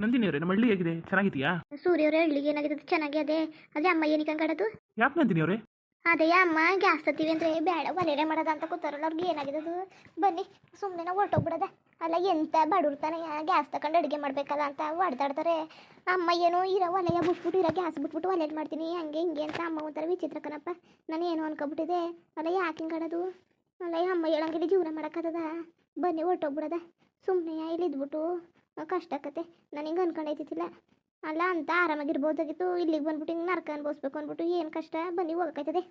ನಂದಿನಿ ಅವರೇ ನಮ್ಮ ಹಳ್ಳಿ ಹೇಗಿದೆ? ಚೆನ್ನಾಗಿದೆಯಾ ಸೂರ್ಯವ್ರ ಹಳ್ಳಿಗೆ ಏನಾಗಿದೆ ಚೆನ್ನಾಗಿ ಅದೇ. ಅದೇ ಅಮ್ಮ ಏನಕ್ಕೆ ಕಡದು ಯಾಕೆ ನಂದಿನಿ ಅವರೇ? ಅದೇ ಅಮ್ಮ ಗ್ಯಾಸ್ ತತ್ತೀವಿ ಅಂದ್ರೆ ಬೇಡ ಒಲೆರೆ ಮಾಡೋದ ಅಂತ ಕೂತಾರಲ್ಲ ಅವ್ರಿಗೆ ಏನಾಗಿದೆ ಅದು? ಬನ್ನಿ ಸುಮ್ಮನೆ ನಾವು ಹೊರ್ಟೋಗ್ಬಿಡೋದ. ಅಲ್ಲ ಎಂತ ಬಡವ್ರತಾನೆ ಗ್ಯಾಸ್ ತಗೊಂಡು ಅಡುಗೆ ಮಾಡ್ಬೇಕಲ್ಲ ಅಂತ ಹೊಡ್ದಾಡ್ತಾರೆ ಅಮ್ಮ ಏನು ಇರೋ ಒಲೆಯ ಬಿಟ್ಬಿಟ್ಟು ಇರೋ ಗ್ಯಾಸ್ ಬಿಟ್ಬಿಟ್ಟು ಒಲೆಯಲ್ಲಿ ಮಾಡ್ತೀನಿ ಹಂಗೆ ಹಿಂಗೆ ಅಂತ ಅಮ್ಮ ಒಂಥರ ವಿಚಿತ್ರ ಕಣಪ್ಪ. ನಾನು ಏನು ಅನ್ಕೊಬಿಟ್ಟಿದೆ ಅಲ್ಲ ಯಾಕೆ ಹಿಂಗಾಡೋದು ಅಲ್ಲ ಈ ಅಮ್ಮ ಹೇಳಂಗಿಲ್ಲ ಜೀವನ ಮಾಡೋಕ್ಕದ ಬನ್ನಿ ಹೊರ್ಟೋಗ್ಬಿಡೋದ. ಸುಮ್ಮನೆ ಇಲ್ಲಿ ಇದ್ಬಿಟ್ಟು ಕಷ್ಟ ಆಕತೆ. ನಾನು ಹಿಂಗೆ ಅನ್ಕೊಂಡೈತಿಲ್ಲ ಅಲ್ಲ ಅಂತ ಆರಾಮಾಗಿರ್ಬೋದಾಗಿತ್ತು. ಇಲ್ಲಿಗೆ ಬಂದ್ಬಿಟ್ಟು ಹಿಂಗೆ ನರ್ಕ ಅನ್ಬೋಸ್ಬೇಕು ಅಂದ್ಬಿಟ್ಟು ಏನು ಕಷ್ಟ? ಬನ್ನಿ ಹೋಗಕ್ಕಾಯ್ತದೆ.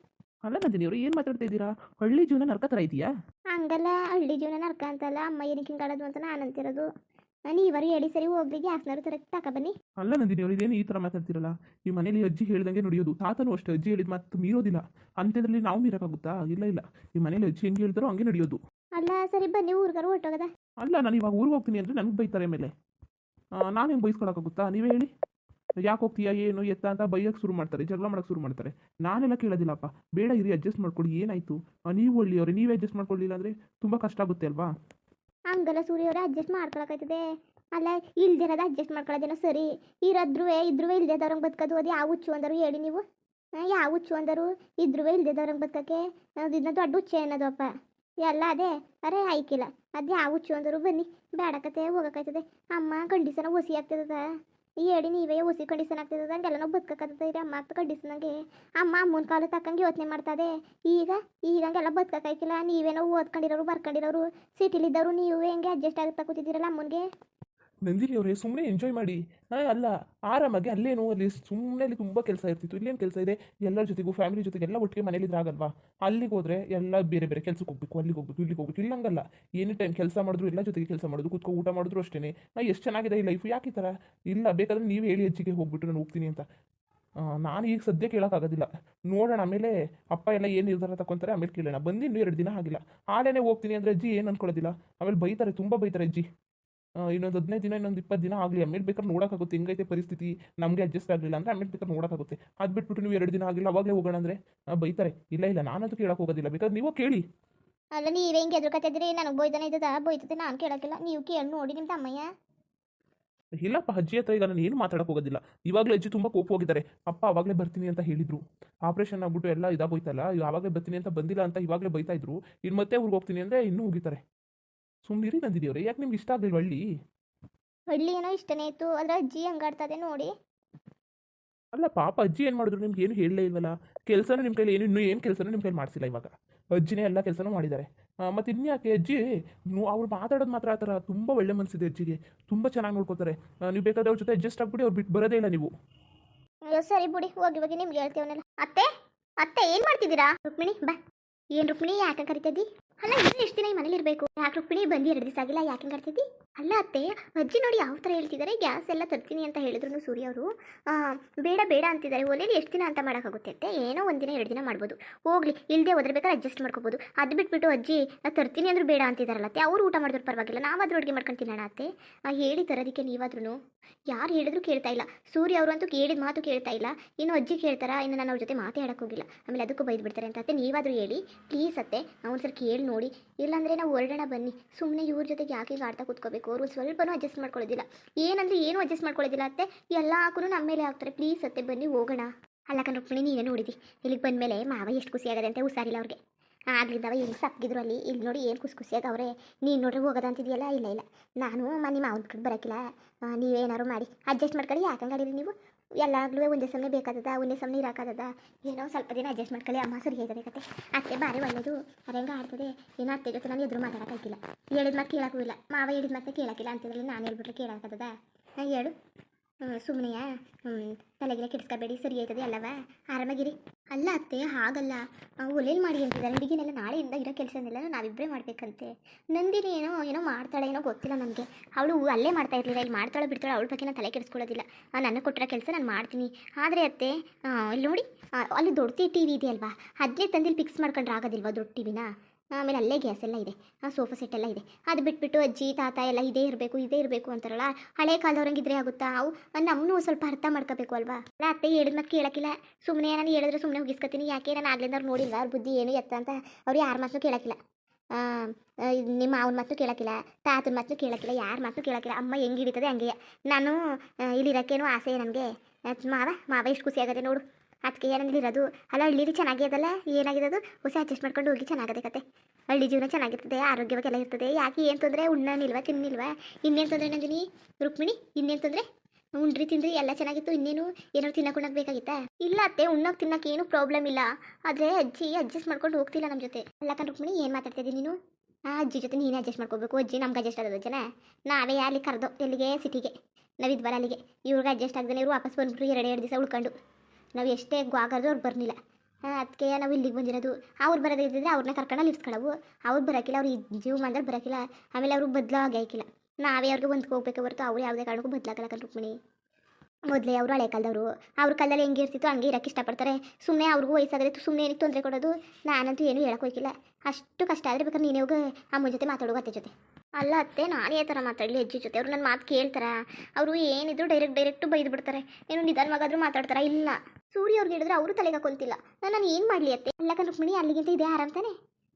ಅಲ್ಲ ನಂದಿನಿ ಅವರು ಏನು ಮಾತಾಡ್ತಾ ಇದ್ದೀರಾ? ಹಳ್ಳಿ ಜೀವನ ನರ್ಕ ಥರ ಇದೆಯಾ ಹಂಗಲ್ಲ ಹಳ್ಳಿ ಜೀವನ ನರ್ಕ ಅಂತಲ್ಲ. ಅಮ್ಮ ಏನಕ್ಕೆ ಹಿಂಗೆ ಆಡೋದು ಅಂತ ನಾನು ಅಂತಿರೋದು. ನೀವರು ಹೇಳಿ ಸರಿ ಹೋಗ್ಲಿ ಗ್ಯಾಸ್ನವ್ರು ತರಕ್ಕೆ ತಕ ಬನ್ನಿ. ಅಲ್ಲ ನಂದಿನಿ ಅವರು ಇದೇನು ಈ ಥರ ಮಾತಾಡ್ತಿರಲ್ಲ? ಈ ಮನೇಲಿ ಅಜ್ಜಿ ಹೇಳ್ದಂಗೆ ನಡೆಯೋದು. ತಾತನೂ ಅಷ್ಟೇ ಅಜ್ಜಿ ಹೇಳಿದ ಮಾತು ಮೀರೋದಿಲ್ಲ. ಅಂಥದ್ರಲ್ಲಿ ನಾವು ಮೀರೋಕ್ಕಾಗುತ್ತಾ? ಇಲ್ಲ ಇಲ್ಲ. ಈ ಮನೇಲಿ ಅಜ್ಜಿ ಹೆಂಗೆ ಹೇಳ್ತಾರೋ ಹಂಗೆ ನಡೆಯೋದು. ಅಲ್ಲ ಸರಿ ಬನ್ನಿ ಊರ್ಗಾರು ಹೊರಟೋಗದ? ಅಲ್ಲ ನಾನು ಇವಾಗ ಊರಿಗೆ ಹೋಗ್ತೀನಿ ಅಂದರೆ ನನಗೆ ಬೈತಾರೆ ಮೇಲೆ ನಾನು ಹೆಂಗೆ ಬೈಸ್ಕೊಳಕ್ಕಾಗುತ್ತಾ? ನೀವೇ ಹೇಳಿ. ಯಾಕೆ ಹೋಗ್ತೀಯಾ ಏನು ಎತ್ತ ಅಂತ ಬೈಯಕ್ಕೆ ಶುರು ಮಾಡ್ತಾರೆ ಜಗಳ ಮಾಡೋಕ್ಕೆ ಶುರು ಮಾಡ್ತಾರೆ. ನಾನೆಲ್ಲ ಕೇಳೋದಿಲ್ಲಪ್ಪ. ಬೇಡ ಇರಿ ಅಡ್ಜಸ್ಟ್ ಮಾಡ್ಕೊಳ್ಳಿ ಏನಾಯಿತು? ನೀವು ಒಳ್ಳೆಯವ್ರೆ ನೀವೇ ಅಡ್ಜಸ್ಟ್ ಮಾಡ್ಕೊಳ್ಳಿಲ್ಲ ಅಂದರೆ ತುಂಬ ಕಷ್ಟ ಆಗುತ್ತೆ ಅಲ್ವಾ? ಹಂಗಲ್ಲ ಸೂರ್ಯವ್ರೆ ಅಡ್ಜಸ್ಟ್ ಮಾಡ್ಕೊಳಕೈತದೆ ಅಲ್ಲ ಇಲ್ದಿರೋದು ಅಡ್ಜಸ್ಟ್ ಮಾಡ್ಕೊಳ್ಳೋದೇನೋ ಸರಿ. ಇರೋದ್ರೂ ಇದ್ರೂ ಇಲ್ದೇದವ್ರಂಗೆ ಬದುಕೋದು ಅದು ಯಾವ ಹುಚ್ಚು ಅಂದರು ಹೇಳಿ ನೀವು? ಯಾವ ಹುಚ್ಚು ಅಂದರು? ಇದ್ರೂ ಇಲ್ದೇದವ್ರಂಗೆ ಬದುಕಕ್ಕೆ? ಇದನ್ನ ದೊಡ್ಡ ಹುಚ್ಚೆ ಅನ್ನೋದು ಅಪ್ಪ. ಎಲ್ಲ ಅದೇ. ಅರೆ, ಆಯ್ಕಿಲ್ಲ. ಅದೇ ಯಾವ ಹುಚ್ಚು ಅಂದರು. ಬನ್ನಿ ಬೇಡಕತೆ ಹೋಗಕ್ಕಾಯ್ತದೆ ಅಮ್ಮ ಕಂಡೀಷನ್ ಒಸಿ ಆಗ್ತದ ಹೇಳಿ ನೀವೇ ಒಸಿ ಕಂಡೀಷನ್ ಆಗ್ತದ ಹಂಗೆಲ್ಲ ನಾವು ಬದುಕಕ್ಕತ್ತದ ಅಮ್ಮ, ಅಂತ ಕಂಡೀಸನಂಗೆ ಅಮ್ಮ, ಅಮ್ಮನ ಕಾಲ ತಕ್ಕಂಗೆ ಯೋಚನೆ ಮಾಡ್ತದೆ. ಈಗ ಈಗ ಹಂಗೆಲ್ಲ ಬದುಕಕ್ಕಾಯ್ಕಿಲ್ಲ ನೀವೇನೋ ಓದ್ಕೊಂಡಿರೋರು, ಬರ್ಕೊಂಡಿರೋರು. ಸಿಟಿಲಿದ್ದವರು ನೀವು ಹೆಂಗೆ ಅಡ್ಜಸ್ಟ್ ಆಗುತ್ತಾ ಕೂತಿದ್ದೀರಲ್ಲ ಅಮ್ಮನಿಗೆ. ನಂದಿನಿ ಅವರೇ ಸುಮ್ಮನೆ ಎಂಜಾಯ್ ಮಾಡಿ. ಹಾಂ ಅಲ್ಲ, ಆರಾಮಾಗಿ ಅಲ್ಲೇನು ಅಲ್ಲಿ ಸುಮ್ಮನೆ ಅಲ್ಲಿ ತುಂಬ ಕೆಲಸ ಇರ್ತಿತ್ತು. ಇಲ್ಲೇನು ಕೆಲಸ ಇದೆ? ಎಲ್ಲರ ಜೊತೆಗೂ ಫ್ಯಾಮಿಲಿ ಜೊತೆಗೆ ಎಲ್ಲ ಒಟ್ಟಿಗೆ ಮನೇಲಿದ್ರೆ ಆಗಲ್ವಾ? ಅಲ್ಲಿಗೆ ಹೋದ್ರೆ ಎಲ್ಲ ಬೇರೆ ಬೇರೆ ಕೆಲಸಕ್ಕೆ ಹೋಗ್ಬೇಕು, ಅಲ್ಲಿಗೆ ಹೋಗ್ಬೇಕು, ಇಲ್ಲಿಗೆ ಹೋಗ್ಬೇಕು. ಇಲ್ಲ ಹಂಗಲ್ಲ ಎನಿ ಟೈಮ್ ಕೆಲಸ ಮಾಡಿದ್ರು ಎಲ್ಲ ಜೊತೆಗೆ ಕೆಲಸ ಮಾಡೋದು, ಕೂತ್ಕೊ ಊಟ ಮಾಡಿದ್ರು ಅಷ್ಟೇ ನಾ ಎಷ್ಟು ಚೆನ್ನಾಗಿದೆ ಈ ಲೈಫ್ ಯಾಕೆ ಈ ಥರ? ಇಲ್ಲ, ಬೇಕಾದ್ರೆ ನೀವು ಹೇಳಿ ಅಜ್ಜಿಗೆ ಹೋಗ್ಬಿಟ್ಟು ನಾನು ಹೋಗ್ತೀನಿ ಅಂತ. ನಾನು ಈಗ ಸದ್ಯ ಕೇಳೋಕ್ಕಾಗೋದಿಲ್ಲ ನೋಡೋಣ, ಆಮೇಲೆ ಅಪ್ಪ ಎಲ್ಲ ಏನು ನಿರ್ಧಾರ ತಗೊಂತಾರೆ ಆಮೇಲೆ ಕೇಳೋಣ. ಬಂದು ಇನ್ನೂ ಎರಡು ದಿನ ಆಗಿಲ್ಲ. ಆಲೇನೆ ಹೋಗ್ತೀನಿ ಅಂದರೆ ಅಜ್ಜಿ ಏನು ಅನ್ಕೊಳ್ಳೋದಿಲ್ಲ. ಆಮೇಲೆ ಬೈತಾರೆ, ತುಂಬ ಬೈತಾರೆ ಅಜ್ಜಿ. ಇನ್ನೊಂದು ಹದಿನೈದು ದಿನ ಇನ್ನೊಂದು ಇಪ್ಪತ್ತು ದಿನ ಆಗಲಿ ಆಮೇಲೆ ಬೇಕಾದ್ರೆ ನೋಡೋಕ್ಕಾಗುತ್ತೆ ಹೆಂಗೈತೆ ಪರಿಸ್ಥಿತಿ? ನಮಗೆ ಅಡ್ಜಸ್ಟ್ ಆಗಲಿಲ್ಲ ಅಂದರೆ ಆಮೇಲೆ ಬೇಕಾದ್ರೆ ನೋಡೋಕ್ಕಾಗುತ್ತೆ ಅದು ಬಿಟ್ಬಿಟ್ಟು ನೀವು ಎರಡು ದಿನ ಆಗಿಲ್ಲ ಅವಾಗಲೇ ಹೋಗೋಣ ಅಂದರೆ ಬೈತಾರೆ. ಇಲ್ಲ ಇಲ್ಲ ನಾನಂತೂ ಕೇಳೋಕೆ ಹೋಗೋದಿಲ್ಲ. ಬೇಕಾದ್ರೆ ನೀವು ಕೇಳಿ. ಅಲ್ಲ ನೀವೇ ಹೆಂಗೆ ಎದುರುಕತ್ತಿದ್ರಿ? ನನಗೆ ಬೈತಾನೆ ಇದ್ದದ? ಬೈತದೆ ನಾನು ಕೇಳೋಕ್ಕಿಲ್ಲ. ನೀವು ಕೇಳಿ ನೋಡಿ ನಿಮ್ಮ ತಮ್ಮಯ್ಯ ಇಲ್ಲಪ್ಪ ಅಜ್ಜಿ ಹತ್ರ ಈಗ ನಾನು ಏನು ಮಾತಾಡಕ್ಕೆ ಹೋಗೋದಿಲ್ಲ. ಇವಾಗಲೇ ಅಜ್ಜಿ ತುಂಬ ಕೋಪ ಹೋಗಿದ್ದಾರೆ ಅಪ್ಪ ಅವಾಗಲೇ ಬರ್ತೀನಿ ಅಂತ ಹೇಳಿದ್ರು. ಆಪ್ರೇಷನ್ ಆಗ್ಬಿಟ್ಟು ಎಲ್ಲ ಇದಾಗೋಯ್ತಲ್ಲ ಆವಾಗಲೇ ಬರ್ತೀನಿ ಅಂತ ಬಂದಿಲ್ಲ ಅಂತ ಇವಾಗಲೇ ಬೈತಾ ಇದ್ರು. ಇನ್ನು ಮತ್ತೆ ಊರಿಗೆ ಹೋಗ್ತೀನಿ ಅಂದರೆ ಇನ್ನೂ ಹೋಗಿದ್ದಾರೆ ಸುಮ್ಮನಿರಿ ನಂದಿದೀವ್ರೆ ಯಾಕೆ ನಿಮ್ಗೆ ಇಷ್ಟ ಆಗಲಿಲ್ಲ ಹಳ್ಳಿ? ಹಳ್ಳಿ ಏನೋ ಇಷ್ಟನೇ ಇತ್ತು ಅದ್ರ ಅಜ್ಜಿ ಹಂಗಾಡ್ತದೆ ನೋಡಿ. ಅಲ್ಲ ಪಾಪ ಅಜ್ಜಿ ಏನು ಮಾಡಿದ್ರು ನಿಮ್ಗೆ ಏನು ಹೇಳಲೇ ಇಲ್ವಲ್ಲ? ಕೆಲಸನೂ ನಿಮ್ಮ ಕೈಲಿ ಏನು ಇನ್ನೂ ಏನು ಕೆಲಸನೂ ನಿಮ್ಮ ಕೈಲಿ ಮಾಡಿಸಿಲ್ಲ ಇವಾಗ. ಅಜ್ಜಿನೇ ಎಲ್ಲ ಕೆಲಸನೂ ಮಾಡಿದ್ದಾರೆ. ಮತ್ತು ಇನ್ಯಾಕೆ ಅಜ್ಜಿ? ಅವ್ರು ಮಾತಾಡೋದು ಮಾತ್ರ ಆ ಥರ ತುಂಬ ಒಳ್ಳೆ ಮನಸ್ಸಿದೆ ಅಜ್ಜಿಗೆ ತುಂಬ ಚೆನ್ನಾಗಿ ನೋಡ್ಕೋತಾರೆ. ನೀವು ಬೇಕಾದ್ರೆ ಅವ್ರ ಜೊತೆ ಅಡ್ಜಸ್ಟ್ ಆಗ್ಬಿಡಿ ಅವ್ರು ಬಿಟ್ಟು ಬರೋದೇ ಇಲ್ಲ ನೀವು. ಅಯ್ಯೋ ಸರಿ ಬಿಡಿ ಹೋಗಿ ಹೋಗಿ ನಿಮ್ಗೆ ಹೇಳ್ತೇವನಲ್ಲ. ಅತ್ತೆ ಅತ್ತೆ ಏನು ಮಾಡ್ತಿದ್ದೀರಾ? ರುಕ್ಮಿಣಿ ಬಾ. ಏನು ರುಕ್ಮಿಣಿ ಯಾಕೆ ಕರಿತಿದ್ದಿ ಅಲ್ಲ, ಇನ್ನು ಎಷ್ಟು ದಿನ ಈ ಮನೇಲಿ ಇರಬೇಕು? ಯಾಕೆ ರುಕ್ಮಿಣಿ ಬಂದು ಎರಡು ದಿವಸ ಆಗಿಲ್ಲ, ಯಾಕೆ ಕರ್ತಿದ್ದಿ ಅಲ್ಲ ಅತ್ತೆ, ಅಜ್ಜಿ ನೋಡಿ ಯಾವ ಥರ ಹೇಳ್ತಿದ್ದಾರೆ, ಗ್ಯಾಸ್ ಎಲ್ಲ ತರ್ತೀನಿ ಅಂತ ಹೇಳಿದ್ರು ಸೂರ್ಯ ಅವರು. ಬೇಡ ಬೇಡ ಅಂತಿದ್ದಾರೆ. ಒಲೆಯಲ್ಲಿ ಎಷ್ಟು ದಿನ ಅಂತ ಮಾಡೋಕ್ಕಾಗುತ್ತೆ ಅತ್ತೆ? ಏನೋ ಒಂದಿನ ಎರಡು ದಿನ ಮಾಡ್ಬೋದು. ಹೋಗ್ಲಿ ಇಲ್ಲದೆ ಹೋದ್ರೆ ಅಡ್ಜಸ್ಟ್ ಮಾಡ್ಕೋಬೋದು. ಅದು ಬಿಟ್ಬಿಟ್ಟು, ಅಜ್ಜಿ, ನಾ ತರ್ತೀನಿ ಅಂದ್ರು ಬೇಡ ಅಂತಿದ್ದಾರಲ್ಲ ಅತ್ತೆ. ಅವ್ರು ಊಟ ಮಾಡಿದ್ರು ಪರವಾಗಿಲ್ಲ. ನಾವಾದ್ರೂ ಅಡುಗೆ ಮಾಡ್ಕೊಂಡು ತಿನ್ನೋಣ ಅತ್ತೆ. ಹೇಳಿ ತರೋದಕ್ಕೆ ನೀವಾದ್ರೂ ಯಾರು ಹೇಳಿದ್ರು ಕೇಳ್ತಾ ಇಲ್ಲ. ಸೂರ್ಯ ಅವರು ಅಂತೂ ಕೇಳಿದ ಮಾತು ಕೇಳ್ತಾ ಇಲ್ಲ. ಇನ್ನು ಅಜ್ಜಿ ಕೇಳ್ತಾರಾ? ಇನ್ನು ನಾನು ಅವ್ರ ಜೊತೆ ಮಾತೇ ಆಡಕ್ಕೆ ಹೋಗಿಲ್ಲ. ಆಮೇಲೆ ಅದಕ್ಕೂ ಬೈದು ಬಿಡ್ತಾರೆ ಅಂತ ಅತ್ತೆ. ನೀವಾದರೂ ಹೇಳಿ. ಪ್ಲೀಸ್ ಅತ್ತೆ ಒಂದ್ಸರಿ ಕೇಳಿ ನೋಡಿ, ಇಲ್ಲಾಂದರೆ ನಾವು ಹೊರಡೋಣ ಬನ್ನಿ. ಸುಮ್ಮನೆ ಇವ್ರ ಜೊತೆಗೆ ಯಾಕೆ ಆಡ್ತಾ ಕೂತ್ಕೋಬೇಕು? ಅವರು ಸ್ವಲ್ಪನೂ ಅಡ್ಜಸ್ಟ್ ಮಾಡ್ಕೊಳ್ಳೋದಿಲ್ಲ ಏನಂದ್ರೆ ಏನೂ ಅಡ್ಜಸ್ಟ್ ಮಾಡ್ಕೊಳ್ಳೋದಿಲ್ಲ ಅತ್ತೆ. ಎಲ್ಲ ಹಾಕೂ ನಮ್ಮ ಮೇಲೆ ಹಾಕ್ತಾರೆ. ಪ್ಲೀಸ್ ಅತ್ತೆ, ಬನ್ನಿ, ಹೋಗೋಣ. ಅಲ್ಲ ಕಣ್ ರುಕ್ಮಿಣಿ ನೀನೇ ನೋಡಿದಿ ಇಲ್ಲಿಗೆ ಬಂದಮೇಲೆ ಮಾವ ಎಷ್ಟು ಖುಷಿ ಆಗದೆ ಅಂತ ಹುಷಾರಿಲ್ಲ ಅವ್ರಿಗೆ. ಆಗ್ಲಿದ್ದಾವೆ ಹೆಂಗೆ ಸಪ್ಗಿದ್ರು ಅಲ್ಲಿ. ಇಲ್ಲಿ ನೋಡಿ ಏನು ಖುಷಿ ಖುಷಿಯಾಗ ಅವರೇ. ನೀನು ನೋಡ್ರಿ ಹೋಗೋದ ಅಂತಿದೆಯಲ್ಲ? ಇಲ್ಲ ಇಲ್ಲ. ನಾನು ಮನೆ ಮಾವನ ಕಡೆ ಬರೋಕ್ಕಿಲ್ಲ ನೀವೇನಾದ್ರು ಮಾಡಿ. ಅಡ್ಜಸ್ಟ್ ಮಾಡ್ಕೊಳ್ಳಿ. ಯಾಕಂಗಾಡಿರಿ ನೀವು? ಎಲ್ಲಾಗ್ಲೂ ಒಂದೇ ಸಮಯ ಬೇಕಾದದ, ಒಂದೇ ಸಮಯ ಇರಾಕದ ಏನೋ ಸ್ವಲ್ಪ ದಿನ ಅಡ್ಜಸ್ಟ್ ಮಾಡ್ಕೊಳ್ಳಿ ಅಮ್ಮ ಸರಿ ಹೇಳ್ತದೆ ಕತೆ. ಅತ್ತೆ ಬಾರಿ ಒಳ್ಳೇದು ಅರೆಂಗ ಆಡ್ತದೆ. ಏನೋ ಅತ್ತೆ ಜೊತೆ ನಾನು ಎದುರು ಮಾತಾಡೋಕ್ಕಾಗಿಲ್ಲ ಹೇಳಿದ ಮಾತು ಕೇಳೋಕ್ಕೂ ಇಲ್ಲ. ಮಾವ ಹೇಳಿದ ಮತ್ತೆ ಕೇಳೋಕ್ಕಿಲ್ಲ ಅಂತಿದ್ರಲ್ಲಿ ನಾನು ಹೇಳ್ಬಿಟ್ರೆ ಕೇಳೋಕ್ಕದ ಹಾಂ ಹೇಳು. ಸುಮ್ಮನೆಯಾ ತಲೆಗಿನ ಕೆಡಿಸ್ಕೋಬೇಡಿ, ಸರಿ ಆಯ್ತದೆ, ಅಲ್ಲವ? ಆರಾಮಾಗಿರಿ. ಅಲ್ಲ ಅತ್ತೆ, ಹಾಗಲ್ಲ. ಒಲೆಯಲ್ಲಿ ಮಾಡಿ ಅಂತಿದ್ದಾರೆ. ಹುಡುಗಿನೆಲ್ಲ ನಾಳೆಯಿಂದ ಇರೋ ಕೆಲಸನೆಲ್ಲ ನಾವಿಬ್ಬರೇ ಮಾಡಬೇಕಂತೆ. ನಂದಿನಿ ಏನೋ ಏನೋ ಮಾಡ್ತಾಳೆ, ಏನೋ ಗೊತ್ತಿಲ್ಲ ನನಗೆ ಅವಳು ಅಲ್ಲೇ ಮಾಡ್ತಾ ಇರಲಿಲ್ಲ. ಇಲ್ಲಿ ಮಾಡ್ತಾಳೆ, ಬಿಡ್ತಾಳೆ, ಅವಳ ಬಗ್ಗೆ ನಾನು ತಲೆ ಕೆಡಿಸ್ಕೊಳ್ಳೋದಿಲ್ಲ. ನನಗೆ ಕೊಟ್ಟಿರೋ ಕೆಲಸ ನಾನು ಮಾಡ್ತೀನಿ. ಆದರೆ ಅತ್ತೆ ಇಲ್ಲಿ ನೋಡಿ ಅಲ್ಲಿ ದೊಡ್ಡ ಟಿ ವಿ ಇದೆಯಲ್ವಾ? ಅದನ್ನೇ ತಂದಿಲ್ಲಿ ಫಿಕ್ಸ್ ಮಾಡ್ಕೊಂಡ್ರೆ ಆಗೋದಿಲ್ವಾ ದೊಡ್ಡ ಟಿ ವಿನ? ಆಮೇಲೆ ಅಲ್ಲೇ ಗ್ಯಾಸ್ ಎಲ್ಲ ಇದೆ. ಆ ಸೋಫಾ ಸೆಟ್ ಎಲ್ಲ ಇದೆ. ಅದು ಬಿಟ್ಬಿಟ್ಟು ಅಜ್ಜಿ, ತಾತ ಎಲ್ಲ ಇದೇ ಇರಬೇಕು ಇದೇ ಇರಬೇಕು ಅಂತಾರಲ್ಲ, ಹಳೆ ಕಾಲದವ್ರಂಗಿದ್ರೆ ಆಗುತ್ತಾ? ಅವು ನಮ್ಮನ್ನು ಸ್ವಲ್ಪ ಅರ್ಥ ಮಾಡ್ಕೋಬೇಕು ಅಲ್ವಾ? ಅಲ್ಲ, ಅತ್ತೆ ಹೇಳಿದ ಮತ್ತೆ ಕೇಳಕ್ಕಿಲ್ಲ. ಸುಮ್ಮನೆ ನಾನು ಹೇಳಿದ್ರೆ ಸುಮ್ಮನೆ ಹೋಗಿಸ್ಕೊತೀನಿ ಯಾಕೆ ನಾನು ಆಗ್ಲಿಂದ ಅವ್ರು ನೋಡಿಲ್ಲ ಅವ್ರ ಬುದ್ಧಿ ಏನು ಎತ್ತ ಅಂತ ಅವ್ರು ಯಾರ ಮಾತನ್ನು ಕೇಳಕ್ಕಿಲ್ಲ. ನಿಮ್ಮ ಅವನ ಮಾತು ಕೇಳಕ್ಕಿಲ್ಲ, ತಾತನ ಮಾತು ಕೇಳಕ್ಕಿಲ್ಲ, ಯಾರ ಮಾತು ಕೇಳಕ್ಕಿಲ್ಲ. ಅಮ್ಮ ಹೆಂಗೆ ಹಿಡಿತದೆ ಹಂಗೆ. ನಾನು ಇಲ್ಲಿ ಇಲ್ಲಿರಕ್ಕೇನು ಆಸೆ ನನಗೆ ಮಾವ ಮಾವ ಎಷ್ಟು ಖುಷಿ ಆಗುತ್ತೆ ನೋಡು. ಅದಕ್ಕೆ ಏನಂದಿರೋದು? ಅಲ್ಲ, ಹಳ್ಳಿಲಿ ಏನಾಗಿದೆ ಅದು ಹೊಸ ಅಡ್ಜಸ್ಟ್ ಮಾಡ್ಕೊಂಡು ಹೋಗಿ ಚೆನ್ನಾಗದೆ ಕತೆ. ಹಳ್ಳಿ ಜೀವನ ಚೆನ್ನಾಗಿರ್ತದೆ, ಆರೋಗ್ಯವಾಗೆಲ್ಲ ಇರ್ತದೆ. ಯಾಕೆ ಏನು ತೊಂದರೆ? ಉಣ್ಣನಿಲ್ವಾ ತಿನ್ನಿಲ್ವಾ? ಇನ್ನೇನು ತೊಂದರೆ ನಂದಿನಿ ರುಕ್ಮಿಣಿ, ಇನ್ನೇನು ತೊಂದರೆ? ಉಂಡ್ರಿ, ತಿಂದ್ರಿ, ಎಲ್ಲ ಚೆನ್ನಾಗಿತ್ತು. ಇನ್ನೇನು? ಏನಾದ್ರು ತಿನ್ನಕ್ಕೆ ಉಣ್ಣಕ್ಕೆ ಬೇಕಾಗಿತ್ತಾ? ಇಲ್ಲ ಅತ್ತೆ ಉಣ್ಣಕ್ಕೆ ತಿನ್ನಕ್ಕೆ ಏನು ಪ್ರಾಬ್ಲಮ್ ಇಲ್ಲ. ಆದರೆ ಅಜ್ಜಿ ಅಡ್ಜಸ್ಟ್ ಮಾಡ್ಕೊಂಡು ಹೋಗ್ತಿಲ್ಲ ನಮ್ಮ ಜೊತೆ. ಅಲ್ಲ ಕಣ್ ರುಕ್ಮಿಣಿ, ಏನು ಮಾತಾಡ್ತಿದ್ದೀನಿ ನೀನು? ಆ ಅಜ್ಜಿ ಜೊತೆ ನೀನೇ ಅಡ್ಜಸ್ಟ್ ಮಾಡ್ಕೋಬೇಕು. ಅಜ್ಜಿ ನಮ್ಗೆ ಅಡ್ಜಸ್ಟ್ ಆಗೋದು ಜನ ನಾವೇ ಅಲ್ಲಿ ಕರೆದು ಎಲ್ಲಿಗೆ? ಸಿಟಿಗೆ ನಾವಿದ್ವಲ್ಲ ಅಲ್ಲಿಗೆ. ಇವ್ರಿಗೆ ಅಡ್ಜಸ್ಟ್ ಆಗದೆ ಇವರು ವಾಪಸ್ ಬಂದ್ಬಿಟ್ರು ಎರಡು ಎರಡು ದಿವಸ ಉಳ್ಕೊಂಡು. ನಾವು ಎಷ್ಟೇ ಗ್ವಾಗರ್ದು ಅವ್ರು ಬರಲಿಲ್ಲ ಅದಕ್ಕೆ ನಾವು ಇಲ್ಲಿಗೆ ಬಂದಿರೋದು. ಅವ್ರು ಬರೋದು ಇದ್ದಿದ್ರೆ ಅವ್ರನ್ನ ಕರ್ಕೊಂಡು ಅಲ್ಲಿ ಇರ್ಸ್ಕೊಳ್ಳವು ಅವ್ರು ಬರೋಕ್ಕಿಲ್ಲ ಅವ್ರು ಜೀವ ಮಾಡಿದ್ರೆ ಬರೋಕ್ಕಿಲ್ಲ ಆಮೇಲೆ ಅವರು ಬದಲಾಗಿ ಆಯ್ಕಿಲ್ಲ ನಾವೇ ಅವ್ರಿಗೆ ಹೊಂದ್ಕೊ ಹೋಗ್ಬೇಕು ಹೊರತು ಅವ್ರು ಯಾವುದೇ ಕಾರಣಕ್ಕೂ ಬದಲಾಗಲ್ಲ ಕಣ್ ರುಕ್ಮಿಣಿ. ಮೊದಲೇ ಅವರು ಹಳೆ ಕಾಲದವರು. ಅವ್ರ ಕಾಲದಲ್ಲಿ ಹೆಂಗೆ ಇರ್ತಿತ್ತು ಹಂಗೆ ಇರೋಕ್ಕೆ ಇಷ್ಟಪಡ್ತಾರೆ. ಸುಮ್ಮನೆ ಅವ್ರಿಗೂ ವಯಸ್ಸಾದರೆ ಸುಮ್ಮನೆ ಏನಕ್ಕೆ ತೊಂದರೆ ಕೊಡೋದು? ನಾನಂತೂ ಏನೂ ಹೇಳೋಕೆ ಅಷ್ಟು ಕಷ್ಟ ಆದರೆ ಬೇಕಾದ್ರೆ ನೀನೇ ಹೋಗಿ, ಅಮ್ಮನ ಜೊತೆ ಮಾತಾಡುವ ಅತ್ತೆ ಜೊತೆ. ಅಲ್ಲ ಅತ್ತೆ, ನಾನು ಯಾವ ಥರ ಮಾತಾಡಲಿ, ಅಜ್ಜಿ ಜೊತೆ. ಅವ್ರು ನನ್ನ ಮಾತು ಕೇಳ್ತಾರೆ. ಅವರು ಏನಿದ್ರು ಡೈರೆಕ್ಟ್ ಡೈರೆಕ್ಟು ಬೈದು ಬಿಡ್ತಾರೆ. ಏನು ನಿಧಾನವಾಗಾದ್ರೂ ಮಾತಾಡ್ತಾರ? ಇಲ್ಲ. ಸೂರ್ಯ ಅವ್ರಿಗೆ ಹೇಳಿದ್ರೆ ಅವರು ತಲೆಗೆ ಹಾಕೊಳ್ತಿಲ್ಲ ನಾನು ಏನು ಮಾಡಲಿ ಅತ್ತೆ? ಎಲ್ಲ ರುಕ್ಮಿಣಿ, ಅಲ್ಲಿಗಿಂತ ಇದೆ, ಆರಾಮ್ ತಾನೆ?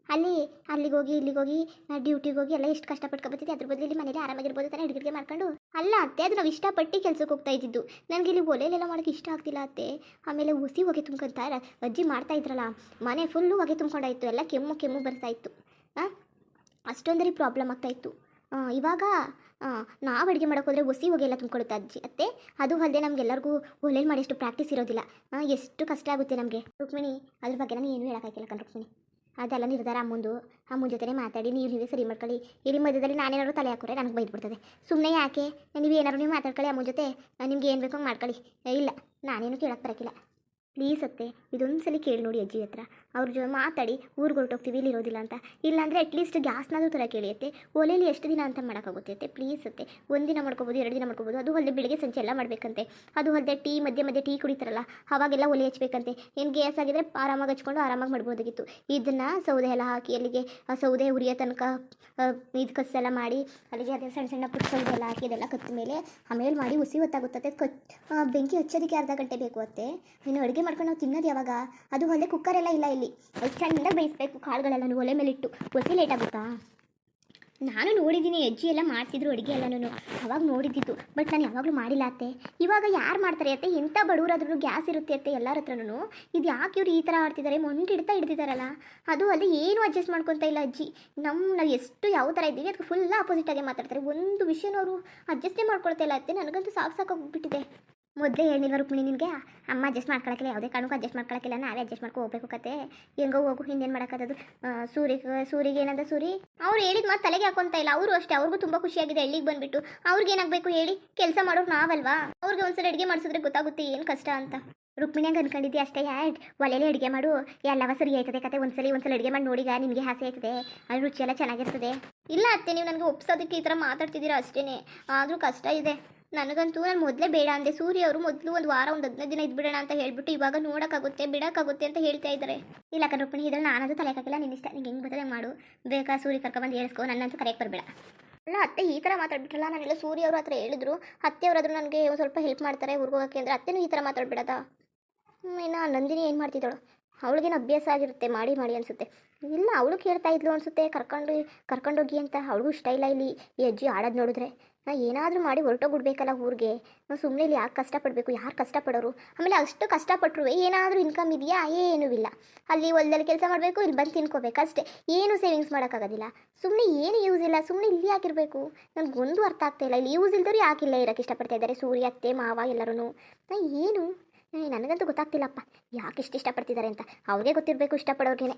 ಅಲ್ಲಿ, ಅಲ್ಲಿಗೆ ಹೋಗಿ, ಇಲ್ಲಿಗೆ ಹೋಗಿ ಡ್ಯೂಟಿಗೆ ಹೋಗಿ ಎಲ್ಲ ಎಷ್ಟು ಕಷ್ಟಪಟ್ಕೊಬತ್ತಿದ್ದೆ ಅದ್ರ ಬದಲು ಇಲ್ಲಿ ಮನೇಲಿ ಆರಾಮಾಗಿರ್ಬೋದು ತಾನೆ ಅಡುಗೆ ಮಾಡ್ಕೊಂಡು? ಅಲ್ಲ ಅತ್ತೆ, ಅದು ನಾವು ಇಷ್ಟಪಟ್ಟು ಕೆಲ್ಸಕ್ಕೆ ಹೋಗ್ತಾ ಇದ್ದಿದ್ದು. ನನಗೆ ಇಲ್ಲಿ ಒಲೆಲೆಲ್ಲ ಮಾಡೋಕ್ಕೆ ಇಷ್ಟ ಆಗ್ತಿಲ್ಲ ಅತ್ತೆ. ಆಮೇಲೆ ಹುಸಿ ಹೊಗೆ ತುಂಬ್ಕೊಂತ, ಅಜ್ಜಿ ಮಾಡ್ತಾ ಇದ್ರಲ್ಲ, ಮನೆ ಫುಲ್ಲು ಹೊಗೆ ತುಂಬ್ಕೊಂಡಾಯಿತು, ಎಲ್ಲ ಕೆಮ್ಮು ಕೆಮ್ಮು ಬರ್ತಾ ಇತ್ತು. ಹಾಂ ಅಷ್ಟೊಂದರಿ ಪ್ರಾಬ್ಲಮ್ ಆಗ್ತಾಯಿತ್ತು ಇವಾಗ ನಾವು ಅಡುಗೆ ಮಾಡೋಕ್ಕೋದ್ರೆ ಒಸಿ ಹೊಗೆ ಎಲ್ಲ ತುಂಬ್ಕೊಳುತ್ತೆ ಅಜ್ಜಿ, ಅತ್ತೆ? ಅದು ಅಲ್ಲದೆ ನಮಗೆಲ್ಲರಿಗೂ ಒಲೆಯಲ್ಲಿ ಮಾಡಿಷ್ಟು ಪ್ರಾಕ್ಟೀಸ್ ಇರೋದಿಲ್ಲ. ಎಷ್ಟು ಕಷ್ಟ ಆಗುತ್ತೆ ನಮಗೆ. ರುಕ್ಮಿಣಿ, ಅದ್ರ ಬಗ್ಗೆ ನಾನು ಏನು ಹೇಳೋಕ್ಕಾಗಿಲ್ಲ ಕಣ್ ರುಕ್ಮಿಣಿ. ಅದೆಲ್ಲ ನಿರ್ಧಾರ ಅಮ್ಮಂದು. ಅಮ್ಮನ ಜೊತೆನೇ ಮಾತಾಡಿ, ನೀವು ನೀವೇ ಸರಿ ಮಾಡ್ಕೊಳ್ಳಿ. ಇಲ್ಲಿ ಮಧ್ಯದಲ್ಲಿ ನಾನೇನಾದ್ರು ತಲೆ ಹಾಕೋರೆ ನನಗೆ ಬೈದ್ಬಿಡ್ತದೆ. ಸುಮ್ಮನೆ ಯಾಕೆ? ನೀವು ಏನಾದ್ರು ನೀವು ಮಾತಾಡ್ಕೊಳ್ಳಿ ಅಮ್ಮನ ಜೊತೆ. ನಿಮ್ಗೆ ಏನು ಬೇಕೋ ಮಾಡ್ಕೊಳ್ಳಿ. ಇಲ್ಲ, ನಾನೇನು ಕೇಳಕ್ಕೆ ಬರೋಕ್ಕಿಲ್ಲ ಪ್ಲೀಸ್ ಅತ್ತೆ ಇದೊಂದು ಸಲ ಕೇಳಿ ನೋಡಿ ಅಜ್ಜಿ ಹತ್ರ. ಅವ್ರ ಜೊತೆ ಮಾತಾಡಿ ಊರಿಗೆ ಹೊರಟೋಗ್ತೀವಿ, ಇಲ್ಲಿ ಇರೋದಿಲ್ಲ ಅಂತ. ಇಲ್ಲಾಂದರೆ ಅಟ್ಲೀಸ್ಟ್ ಗ್ಯಾಸ್ನಾದ್ರೂ ಥರ ಕೇಳಿಯುತ್ತೆ. ಒಲೆಯಲ್ಲಿ ಎಷ್ಟು ದಿನ ಅಂತ ಮಾಡೋಕ್ಕಾಗುತ್ತೆ ಪ್ಲೀಸ್ ಅತ್ತೆ. ಒಂದಿನ ಮಾಡ್ಕೋಬೋದು, ಎರಡು ದಿನ ಮಾಡ್ಕೋಬೋದು. ಅದು ಅಲ್ಲದೆ ಬೆಳಗ್ಗೆ ಸಂಜೆ ಎಲ್ಲ ಮಾಡಬೇಕಂತೆ. ಅದು ಅಲ್ಲದೆ ಟೀ, ಮಧ್ಯೆ ಮಧ್ಯೆ ಟೀ ಕುಡಿತಾರಲ್ಲ, ಅವಾಗೆಲ್ಲ ಒಲೆ ಹಚ್ಬೇಕಂತೆ. ಏನು ಗ್ಯಾಸ್ ಆಗಿದ್ರೆ ಆರಾಮಾಗಿ ಹಚ್ಕೊಂಡು ಆರಾಮಾಗಿ ಮಾಡ್ಬೋದಾಗಿತ್ತು. ಇದನ್ನು ಸೌದೆ ಎಲ್ಲ ಹಾಕಿ ಅಲ್ಲಿಗೆ ಸೌದೆ ಉರಿಯೋ ತನಕ ಇದು ಕಸ್ಸೆಲ್ಲ ಮಾಡಿ, ಅಲ್ಲಿಗೆ ಅದೇ ಸಣ್ಣ ಸಣ್ಣ ಪುಟ್ಟ ಸೌದೆ ಎಲ್ಲ ಹಾಕಿ ಅದೆಲ್ಲ ಕತ್ತ ಮೇಲೆ, ಆಮೇಲೆ ಮಾಡಿ ಹುಸಿ ಹೊತ್ತಾಗುತ್ತದೆ ಕಚ್ ಬೆಂಕಿ ಹಚ್ಚೋದಕ್ಕೆ ಅರ್ಧ ಗಂಟೆ ಬೇಕು ಅತ್ತೆ. ಇನ್ನು ಅಡುಗೆ ಮಾಡ್ಕೊಂಡು ನಾವು ತಿನ್ನೋದು ಯಾವಾಗ? ಅದು ಅಲ್ಲದೆ ಕುಕ್ಕರ್ ಎಲ್ಲ ಇಲ್ಲ. ಇಲ್ಲಿ ಅದು ಚೆಂದ ಬೇಯಿಸ್ಬೇಕು ಕಾಳುಗಳೆಲ್ಲನೂ ಒಲೆ ಮೇಲೆ ಇಟ್ಟು ಹೊಸಿ ಲೇಟ್ ಆಗುತ್ತಾ? ನಾನು ನೋಡಿದ್ದೀನಿ, ಅಜ್ಜಿ ಎಲ್ಲ ಮಾಡ್ತಿದ್ರು ಅಡುಗೆ ಎಲ್ಲನೂ ಅವಾಗ ನೋಡಿದ್ದಿತ್ತು ಬಟ್ ನಾನು ಯಾವಾಗಲೂ ಮಾಡಿಲ್ಲ ಅತ್ತೆ. ಇವಾಗ ಯಾರು ಮಾಡ್ತಾರೆ ಅತ್ತೆ? ಎಂಥ ಬಡವರಾದ್ರೂ ಗ್ಯಾಸ್ ಇರುತ್ತೆ ಅತ್ತೆ ಎಲ್ಲರ ಹತ್ರನೂ ಇದು ಯಾಕೆ ಇವ್ರು ಈ ಥರ ಆಡ್ತಿದ್ದಾರೆ ಮೊಂಟು ಇಡ್ತಾ ಹಿಡ್ತಿದ್ದಾರಲ್ಲ ಅದು ಅಲ್ಲದೆ ಏನು ಅಡ್ಜಸ್ಟ್ ಮಾಡ್ಕೊತಾ ಇಲ್ಲ ಅಜ್ಜಿ. ನಮ್ಮ ನಾವು ಎಷ್ಟು ಯಾವ ಥರ ಇದ್ದೀವಿ, ಅದಕ್ಕೆ ಫುಲ್ ಆಪೋಸಿಟ್ ಆಗಿ ಮಾತಾಡ್ತಾರೆ. ಒಂದು ವಿಷಯನೂ ಅವರು ಅಡ್ಜಸ್ಟೇ ಮಾಡ್ಕೊಳ್ತಾ ಇಲ್ಲ ಅತ್ತೆ. ನನಗಂತೂ ಸಾಕು ಸಾಕಾಗ್ಬಿಟ್ಟಿದೆ ಮೊದಲೇ ಹೇಳಿಲ್ವ ರುಕ್ಮಿಣಿ ನಿನಗೆ? ಅಮ್ಮ ಅಡ್ಜಸ್ಟ್ ಮಾಡ್ಕೊಳಕ್ಕಿಲ್ಲ ಯಾವುದೇ ಕಾರಣಕ್ಕೂ ಅಡ್ಜಸ್ಟ್ ಮಾಡ್ಕೊಳಕ್ಕಿಲ್ಲ ನಾವೇ ಅಡ್ಜಸ್ಟ್ ಮಾಡ್ಕೊ ಹೋಗ್ಬೇಕು ಕತೆ. ಹೆಂಗೋ ಹೋಗು ಹಿಂದೇನು ಮಾಡೋಕ್ಕದು ಸೂರಿಗೆ ಸೂರಿಗೆ ಏನಂದ ಸೂರಿ? ಅವ್ರು ಹೇಳಿದ ಮಾತು ತಲೆಗೆ ಹಾಕೊಂತ ಇಲ್ಲ, ಅವರು ಅಷ್ಟೇ, ಅವ್ರಿಗೂ ತುಂಬ ಖುಷಿಯಾಗಿದೆ ಹಳ್ಳಿಗೆ ಬಂದ್ಬಿಟ್ಟು. ಅವ್ರಿಗೆ ಏನಾಗಬೇಕು ಹೇಳಿ, ಕೆಲಸ ಮಾಡೋರು ನಾವಲ್ವಾ? ಅವ್ರಿಗೆ ಒಂದ್ಸಲ ಅಡುಗೆ ಮಾಡಿಸಿದ್ರೆ ಗೊತ್ತಾಗುತ್ತೆ ಏನು ಕಷ್ಟ ಅಂತ. ರುಕ್ಮಿಣಿ ಹಂಗೆ ಅನ್ಕೊಂಡಿದ್ದೆ ಅಷ್ಟೇ, ಯಾಡ್? ಒಲೆಯಲ್ಲಿ ಅಡುಗೆ ಮಾಡು. ಎಲ್ಲವ ಸರಿ ಆಯ್ತದೆ ಕತೆ, ಒಂದ್ಸಲಿ ಒಂದ್ಸಲ ಅಡುಗೆ ಮಾಡಿ ನೋಡಿಗ ನಿಮಗೆ ಹಾಸೆ ಆಯ್ತದೆ ಅಲ್ಲಿ ರುಚಿ ಎಲ್ಲ ಚೆನ್ನಾಗಿರ್ತದೆ. ಇಲ್ಲ ಅತ್ತೆ, ನೀವು ನನಗೆ ಒಪ್ಸೋದಕ್ಕೆ ಈ ಥರ ಮಾತಾಡ್ತಿದ್ದೀರಾ ಅಷ್ಟೇ ಆದರೂ ಕಷ್ಟ ಇದೆ. ನನಗಂತೂ ನಾನು ಮೊದಲೇ ಬೇಡ ಅಂದೆ. ಸೂರ್ಯ ಅವರು ಮೊದಲು ಒಂದು ವಾರ, ಒಂದು ಹದಿನೈದು ದಿನ ಇದ್ಬಿಡೋಣ ಅಂತ ಹೇಳ್ಬಿಟ್ಟು ಇವಾಗ ನೋಡೋಕ್ಕಾಗುತ್ತೆ, ಬಿಡೋಕ್ಕಾಗುತ್ತೆ ಅಂತ ಹೇಳ್ತಾ ಇದ್ದಾರೆ ಇಲ್ಲ ಕಣ್ ರುಕ್ಮಿಣಿ ಇದ್ರಲ್ಲಿ ನಾನದು ತಲೆ ಹಾಕಿಲ್ಲ ನಿನ್ನ ಇಷ್ಟ. ನಿಂಗೆ ಹೆಂಗೆ ಬರ್ತದೆ ಮಾಡು? ಬೇಕಾ ಸೂರ್ಯ ಕರ್ಕೊಂಬಂದು ಹೇಳಿಸ್ಕೊ ನನ್ನಂತೂ ಕರೆಯಕ್ಕೆ ಬರಬೇಡ. ಅಲ್ಲ ಅತ್ತೆ, ಈ ಥರ ಮಾತಾಡ್ಬಿಟ್ರಲ್ಲ, ನಾನೆಲ್ಲ ಸೂರ್ಯ ಅವ್ರ ಹತ್ರ ಹೇಳಿದ್ರು. ಅತ್ತೆಯವರಾದ್ರೂ ನನಗೆ ಒಂದು ಸ್ವಲ್ಪ ಹೆಲ್ಪ್ ಮಾಡ್ತಾರೆ ಹೋಗೋಕ್ಕೆ ಅಂದರೆ ಅತ್ತೆನೂ ಈ ಥರ ಮಾತಾಡ್ಬಿಡೋದಾ? ಇನ್ನು ನಂದಿನಿ ಏನು ಮಾಡ್ತಿದ್ದಾಳು? ಅವಳಿಗೇನು ಅಭ್ಯಾಸ ಆಗಿರುತ್ತೆ, ಮಾಡಿ ಮಾಡಿ ಅನಿಸುತ್ತೆ. ಇಲ್ಲ, ಅವಳು ಕೇಳ್ತಾ ಇದ್ಲು ಅನಿಸುತ್ತೆ, ಕರ್ಕೊಂಡು, ಕರ್ಕೊಂಡೋಗಿ ಅಂತ. ಅವಳಿಗೂ ಇಷ್ಟ ಇಲ್ಲ ಇಲ್ಲಿ, ಈ ಅಜ್ಜಿ ಆಡೋದು ನೋಡಿದ್ರೆ. ನಾ ಏನಾದರೂ ಮಾಡಿ ಹೊರಟೋಗ್ಬಿಡ್ಬೇಕಲ್ಲ ಊರಿಗೆ. ನಾವು ಸುಮ್ಮನೆ ಇಲ್ಲಿ ಯಾಕೆ ಕಷ್ಟಪಡಬೇಕು? ಯಾರು ಕಷ್ಟಪಡೋರು? ಆಮೇಲೆ ಅಷ್ಟು ಕಷ್ಟಪಟ್ಟರು ಏನಾದರೂ ಇನ್ಕಮ್ ಇದೆಯಾ? ಏನೂ ಇಲ್ಲ. ಅಲ್ಲಿ ಹೊಲದಲ್ಲಿ ಕೆಲಸ ಮಾಡಬೇಕು, ಇಲ್ಲಿ ಬಂದು ತಿನ್ಕೋಬೇಕು ಅಷ್ಟೇ. ಏನು ಸೇವಿಂಗ್ಸ್ ಮಾಡೋಕ್ಕಾಗೋದಿಲ್ಲ. ಸುಮ್ಮನೆ ಏನು ಯೂಸ್ ಇಲ್ಲ ಸುಮ್ಮನೆ ಇಲ್ಲಿ ಯಾಕಿರಬೇಕು ನನಗೊಂದು ಅರ್ಥ ಆಗ್ತಾ ಇಲ್ಲ. ಇಲ್ಲಿ ಯೂಸ್ ಇಲ್ದವ್ರು ಯಾಕಿಲ್ಲ ಇರೋಕ್ಕೆ ಇಷ್ಟಪಡ್ತಾ ಇದ್ದಾರೆ? ಸೂರ್ಯ, ಅತ್ತೆ, ಮಾವ ಎಲ್ಲರೂ ನಾ ಏನು? ನನಗಂತೂ ಗೊತ್ತಾಗ್ತಿಲ್ಲಪ್ಪ. ಯಾಕೆ ಇಷ್ಟು ಇಷ್ಟಪಡ್ತಿದ್ದಾರೆ ಅಂತ? ಅವ್ರಿಗೆ ಗೊತ್ತಿರಬೇಕು ಇಷ್ಟಪಡೋರ್ಗೇನೆ.